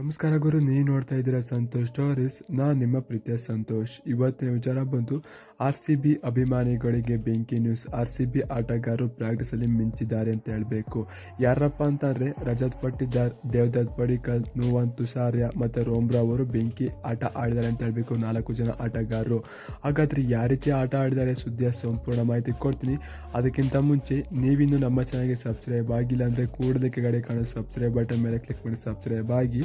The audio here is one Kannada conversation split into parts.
ನಮಸ್ಕಾರ ಗುರು, ನೀವು ನೋಡ್ತಾ ಇದ್ದೀರಾ ಸಂತೋಷ್ ಸ್ಟೋರೀಸ್. ನಾನು ನಿಮ್ಮ ಪ್ರೀತಿಯ ಸಂತೋಷ್. ಇವತ್ತಿನ ವಿಚಾರ ಬಂದು, ಆರ್ ಸಿ ಬಿ ಅಭಿಮಾನಿಗಳಿಗೆ ಬೆಂಕಿ ನ್ಯೂಸ್. ಆರ್ ಸಿ ಬಿ ಆಟಗಾರರು ಪ್ರಾಕ್ಟೀಸಲ್ಲಿ ಮಿಂಚಿದ್ದಾರೆ ಅಂತ ಹೇಳಬೇಕು. ಯಾರಪ್ಪ ಅಂತಂದರೆ, ರಜತ್ ಪಟ್ಟಿದಾರ್, ದೇವದತ್ ಪಡಿಕಲ್, ನೋವನ್ ತುಷಾರ್ಯ ಮತ್ತು ರೋಮ್ರಾ ಅವರು ಬೆಂಕಿ ಆಟ ಆಡಿದ್ದಾರೆ ಅಂತ ಹೇಳಬೇಕು ನಾಲ್ಕು ಜನ ಆಟಗಾರರು. ಹಾಗಾದರೆ ಯಾವ ರೀತಿ ಆಟ ಆಡಿದ್ದಾರೆ ಸುದ್ದಿಯ ಸಂಪೂರ್ಣ ಮಾಹಿತಿ ಕೊಡ್ತೀನಿ. ಅದಕ್ಕಿಂತ ಮುಂಚೆ, ನೀವಿನ್ನೂ ನಮ್ಮ ಚಾನಲ್ಗೆ ಸಬ್ಸ್ಕ್ರೈಬ್ ಆಗಿಲ್ಲ ಅಂದರೆ ಕೂಡಲೇ ಕೆಳಗಡೆ ಕಾಣೋ ಸಬ್ಸ್ಕ್ರೈಬ್ ಬಟನ್ ಮೇಲೆ ಕ್ಲಿಕ್ ಮಾಡಿ ಸಬ್ಸ್ಕ್ರೈಬ್ ಆಗಿ.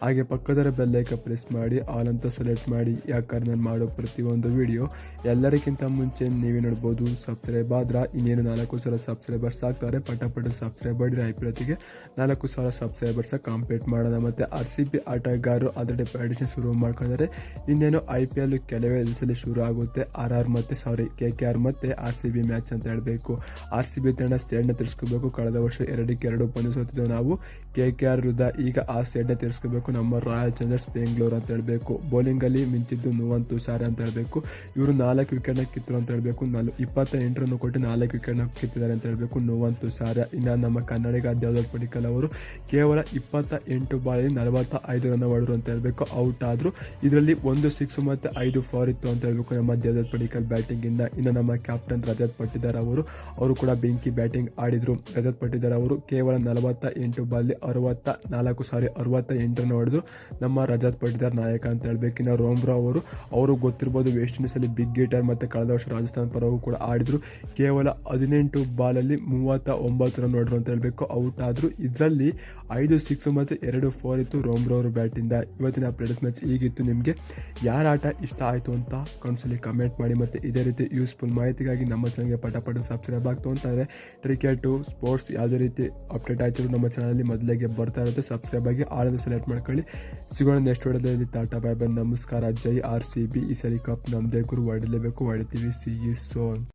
ಹಾಗೆ ಪಕ್ಕದರ ಬೆಲ್ಲೈಕ ಪ್ರೆಸ್ ಮಾಡಿ ಆಲ್ ಅಂತ ಸೆಲೆಕ್ಟ್ ಮಾಡಿ ಯಾಕಂದ್ರೆ ನಾನು ಮಾಡೋ ಪ್ರತಿಯೊಂದು ವಿಡಿಯೋ ಎಲ್ಲರಿಗಿಂತ ಮುಂಚೆ ನೀವೇ ನೋಡ್ಬೋದು. ಸಬ್ಸ್ಕ್ರೈಬ್ ಆದ್ರೆ ಇನ್ನೇನು ನಾಲ್ಕು ಸಾವಿರ ಸಬ್ಸ್ಕ್ರೈಬರ್ಸ್ ಆಗ್ತಾರೆ. ಪಟ ಪಟ ಸಬ್ಸ್ಕ್ರೈಬ್ ರೈ ಪ್ರತಿಗೆ ನಾಲ್ಕು ಸಾವಿರ ಸಬ್ಸ್ಕ್ರೈಬರ್ಸ್ ಕಂಪ್ಲೀಟ್ ಮಾಡೋಣ. ಮತ್ತು ಆರ್ ಸಿ ಬಿ ಆಟಗಾರರು ಅದರ ಪ್ಯಾಡಿಷನ್ ಶುರು ಮಾಡ್ಕೊಂಡಿದ್ದಾರೆ ಇನ್ನೇನು ಐ ಪಿ ಎಲ್ ಕೆಲವೇ ದಿವಸದಲ್ಲಿ ಶುರು ಆಗುತ್ತೆ. ಆರ್ ಆರ್ ಮತ್ತು ಸಾರಿ ಕೆ ಕೆ ಆರ್ ಮತ್ತು ಆರ್ ಸಿ ಬಿ ಮ್ಯಾಚ್ ಅಂತ ಹೇಳಬೇಕು. ಆರ್ ಸಿ ಬಿ ತಂಡ ಸ್ಟೇಡ್ನ ತಿರ್ಸ್ಕೋಬೇಕು. ಕಳೆದ ವರ್ಷ ಎರಡಕ್ಕೆ ಎರಡು ಪಂದ್ಯ ಸೋತಿದ್ದೆವು ನಾವು. ಕೆ ಕೆ ಆರ್ ವಿರುದ್ಧ ಈಗ ಆ ಸ್ಟೇಡ್ನ ತಿರ್ಸ್ಕೋಬೇಕು. ನಮ್ಮ ರಾಯಲ್ ಚಾಲೆಂಜರ್ಸ್ ಬೆಂಗಳೂರು ಅಂತ ಹೇಳಬೇಕು, ಬೌಲಿಂಗಲ್ಲಿ ಮಿಂಚಿದ್ದು ನೂವಂತು ತುಷಾರ್ ಅಂತ ಹೇಳಬೇಕು, ಇವರು ನಾಲ್ಕು ವಿಕೆಟ್ನ ಕಿತ್ತರು ಅಂತ ಹೇಳಬೇಕು ನಾಲ್ ಇಪ್ಪತ್ತ ಎಂಟರನ್ನು ಕೊಟ್ಟು ನಾಲ್ಕು ವಿಕೆಟ್ನ ಕಿತ್ತಿದ್ದಾರೆ ಅಂತ ಹೇಳಬೇಕು, ನೂವಂತು ತುಷಾರ ಇನ್ನು ನಮ್ಮ ಕನ್ನಡಿಗ ದೇವದತ್ ಪಡಿಕಲ್ ಅವರು ಕೇವಲ ಇಪ್ಪತ್ತ ಎಂಟು ಬಾಲಿ ನಲವತ್ತ ಐದು ರನ್ ಹೊಡೆದ್ರು ಅಂತ ಹೇಳಬೇಕು, ಔಟ್ ಆದರು. ಇದರಲ್ಲಿ ಒಂದು ಸಿಕ್ಸ್ ಮತ್ತು ಐದು ಫಾರ್ ಇತ್ತು ಅಂತ ಹೇಳಬೇಕು ನಮ್ಮ ದೇವದತ್ ಪಡಿಕಲ್ ಬ್ಯಾಟಿಂಗಿಂದ ಇನ್ನು ನಮ್ಮ ಕ್ಯಾಪ್ಟನ್ ರಜತ್ ಪಟ್ಟಿದಾರ್ ಅವರು ಅವರು ಕೂಡ ಬೆಂಕಿ ಬ್ಯಾಟಿಂಗ್ ಆಡಿದರು. ರಜತ್ ಪಟ್ಟಿದಾರ್ ಅವರು ಕೇವಲ ನಲವತ್ತ ಎಂಟು ಬಾಲಿ ಅರವತ್ತ ನಾಲ್ಕು ಸಾರಿ ಅರವತ್ತ ಎಂಟರನ್ನು ಹೊಡೆದು ನಮ್ಮ ರಜತ್ ಪಟ್ಟಿದಾರ್ ನಾಯಕ ಅಂತ ಹೇಳ್ಬೇಕು. ಇನ್ನು ರೋಮ್ರಾ ಅವರು ಅವರು ಗೊತ್ತಿರ್ಬೋದು ವೆಸ್ಟ್ ಇಂಡೀಸಲ್ಲಿ ಬಿಗ್ ಗೇಟರ್ ಮತ್ತು ಕಳೆದ ವರ್ಷ ರಾಜಸ್ಥಾನ್ ಪರವೂ ಕೂಡ ಆಡಿದ್ರು. ಕೇವಲ ಹದಿನೆಂಟು ಬಾಲಲ್ಲಿ ಮೂವತ್ತ ಒಂಬತ್ತು ರನ್ ಹೊಡೆದ್ರು ಅಂತ ಹೇಳಬೇಕು. ಔಟ್ ಆದರು ಇದರಲ್ಲಿ ಐದು ಸಿಕ್ಸ್ ಮತ್ತು ಎರಡು ಫೋರ್ ಇತ್ತು ರೋಮ್ರಾ ಅವರು ಬ್ಯಾಟಿಂದ ಇವತ್ತಿನ ಪ್ಲೇಡರ್ಸ್ ಮ್ಯಾಚ್ ಈಗಿತ್ತು ನಿಮಗೆ? ಯಾರ ಆಟ ಇಷ್ಟ ಆಯಿತು ಅಂತ ಕನ್ಸಲ್ಲಿ ಕಮೆಂಟ್ ಮಾಡಿ ಮತ್ತು ಇದೇ ರೀತಿ ಯೂಸ್ಫುಲ್ ಮಾಹಿತಿಗಾಗಿ ನಮ್ಮ ಚಾನಲ್ಗೆ ಪಟ ಪಟ ಸಬ್ಸ್ಕ್ರೈಬ್ ಆಗ್ತು ಅಂತಂದರೆ ಕ್ರಿಕೆಟು ಸ್ಪೋರ್ಟ್ಸ್ ಯಾವುದೇ ರೀತಿ ಅಪ್ಡೇಟ್ ಆಯ್ತು ನಮ್ಮ ಚಾನಲಲ್ಲಿ ಮೊದಲಿಗೆ ಬರ್ತಾ ಇರುತ್ತೆ. ಸಬ್ಸ್ಕ್ರೈಬ್ ಆಗಿ ಆಳದ ಸೆಲೆಕ್ಟ್ ಮಾಡ್ಕೊಳ್ಳಿ ಸಿಗೋಣ ನೆಕ್ಸ್ಟ್ ವಿಡಿಯೋದಲ್ಲಿ, ಟಾಟಾ ಬಾಯ್ ಬಾಯ್ ನಮಸ್ಕಾರ, ಜೈ ಆರ್ ಸಿ ಬಿ, ಈ ಸರಿ ಕಪ್ ನಮ್ಮದೇ ಗುರು ಹೊಡಿಲೇಬೇಕು ಹೊಡಿತೀವಿ ಸಿ ಯು ಸೋನ್